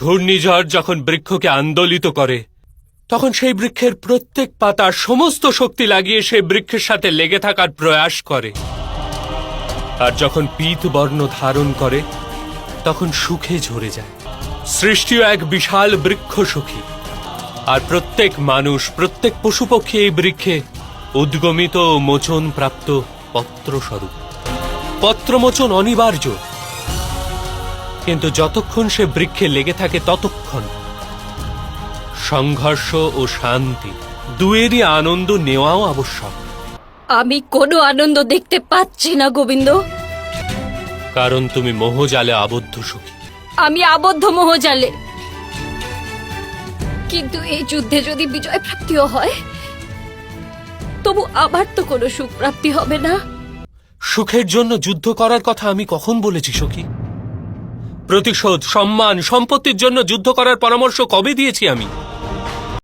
ঘূর্ণিঝড় যখন বৃক্ষকে আন্দোলিত করে, তখন সেই বৃক্ষের প্রত্যেক পাতা সমস্ত শক্তি লাগিয়ে সেই বৃক্ষের সাথে লেগে থাকার প্রয়াস করে। আর যখন পীত বর্ণ ধারণ করে, তখন সুখে ঝরে যায়। সৃষ্টিও এক বিশাল বৃক্ষ সুখী। আর প্রত্যেক মানুষ, প্রত্যেক পশুপক্ষী এই বৃক্ষে উদ্গমিত মোচন প্রাপ্ত পত্রস্বরূপ। পত্রমোচন অনিবার্য। কিন্তু যতক্ষণ সে বৃক্ষে লেগে থাকে ততক্ষণ। সংঘর্ষ ও শান্তি দুয়েরই আনন্দ নেওয়াও আবশ্যক। আমি কোনো আনন্দ দেখতে পাচ্ছি না গোবিন্দ। কারণ তুমি মোহজালে আবদ্ধ সুখী। আমি আবদ্ধ মোহজালে। কিন্তু এই যুদ্ধে যদি বিজয় প্রাপ্তিও হয় তবু আবার তো কোনো সুখ প্রাপ্তি হবে না। সুখের জন্য যুদ্ধ করার কথা আমি কখন বলেছি সখী? প্রতিশোধ সম্মান সম্পত্তির জন্য যুদ্ধ করার পরামর্শ কবে দিয়েছি আমি?